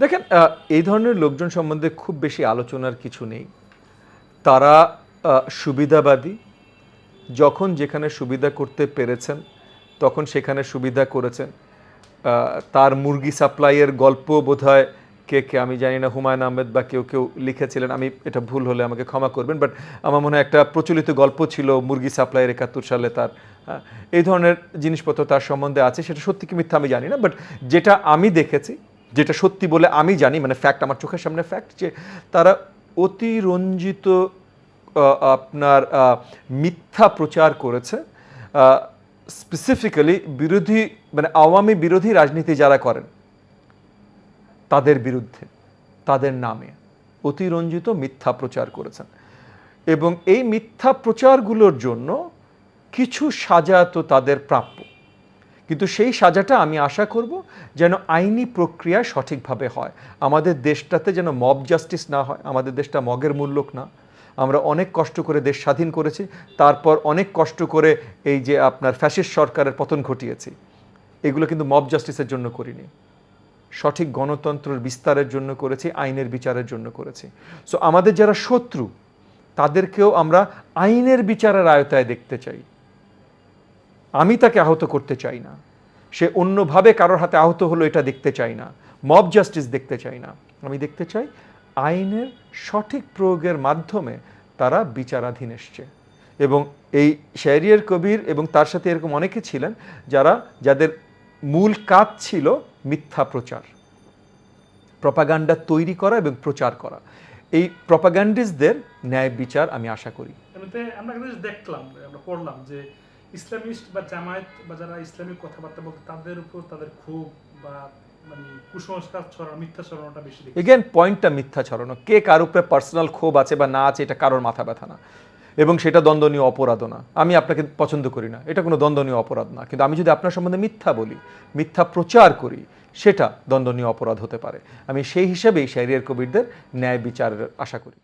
দেখেন এই ধরনের লোকজন সম্বন্ধে খুব বেশি আলোচনার কিছু নেই। তারা সুবিধাবাদী। যখন যেখানে সুবিধা করতে পেরেছেন, তখন সেখানে সুবিধা করেছেন। তার মুরগি সাপ্লাইয়ের গল্প বোধহয় কে কে, আমি জানি না, হুমায়ুন আহমেদ বা কেউ কেউ লিখেছিলেন। আমি এটা ভুল হলে আমাকে ক্ষমা করবেন বাট আমার মনে হয় একটা প্রচলিত গল্প ছিল মুরগি সাপ্লাইয়ের একাত্তর সালে তার এই ধরনের জিনিসপত্র তার সম্বন্ধে আছে, সেটা সত্যি কি মিথ্যা আমি জানি না বাট যেটা আমি দেখেছি যেটা সত্যি বলে আমি জানি মানে ফ্যাক্ট আমার চোখের সামনে ফ্যাক্ট যে তারা অতিরঞ্জিত আপনার মিথ্যা প্রচার করেছে স্পেসিফিক্যালি বিরোধী মানে আওয়ামী বিরোধী রাজনীতি যারা করেন, তাদের বিরুদ্ধে, তাদের নামে অতিরঞ্জিত মিথ্যা প্রচার করেছেন। এবং এই মিথ্যা প্রচারগুলোর জন্য কিছু সাজা তো তাদের প্রাপ্য। কিন্তু সেই সাজাটা আমি আশা করব যেন আইনি প্রক্রিয়া সঠিকভাবে হয়। আমাদের দেশটাতে যেন মব জাস্টিস না হয়, আমাদের দেশটা মগের মূল্যক না। আমরা অনেক কষ্ট করে দেশ স্বাধীন করেছি, তারপর অনেক কষ্ট করে এই যে আপনার ফ্যাসিস্ট সরকারের পতন ঘটিয়েছি। এগুলো কিন্তু মব জাস্টিসের জন্য করিনি। সঠিক গণতন্ত্রের বিস্তারের জন্য করেছি, আইনের বিচারের জন্য করেছি। সো আমাদের যারা শত্রু, তাদেরকেও আমরা আইনের বিচারের আয়তায় দেখতে চাই। আমি তাকে আহত করতে চাই না। সে অন্যভাবে কারোর হাতে আহত হলো এটা দেখতে চাই না। মব জাস্টিস দেখতে চাই না। আমি দেখতে চাই আইনের সঠিক প্রয়োগের মাধ্যমে তারা বিচারাধীন এসছে। এবং এই শেরিয়ার কবির এবং তার সাথে এরকম অনেকে ছিলেন যারা, যাদের মূল কাজ ছিল মিথ্যা প্রচার। প্রপাগান্ডা তৈরি করা এবং প্রচার করা। এই প্রপাগান্ডিস্টদের ন্যায় বিচার আমি আশা করি। আমরা দেখলাম, আমরা পড়লাম যে ইসলামিস্ট বা জামায়াত বা যারা ইসলামিক কথাবার্তা বলতে, তাদের উপর তাদের ক্ষোভ বা মানে এগেন পয়েন্টটা মিথ্যা ছড়ানো। কে কার উপরে পার্সোনাল ক্ষোভ আছে বা না আছে, এটা কারোর মাথা ব্যথা না। এবং সেটা দ্বন্দ্বনীয় অপরাধও না। আমি আপনাকে পছন্দ করি না। এটা কোনো দ্বন্দ্বনীয় অপরাধ না। কিন্তু আমি যদি আপনার সম্বন্ধে মিথ্যা বলি, মিথ্যা প্রচার করি, সেটা দ্বন্দ্বনীয় অপরাধ হতে পারে। আমি সেই হিসাবেই শাহরিয়ার কবিরদের ন্যায় বিচারের আশা করি।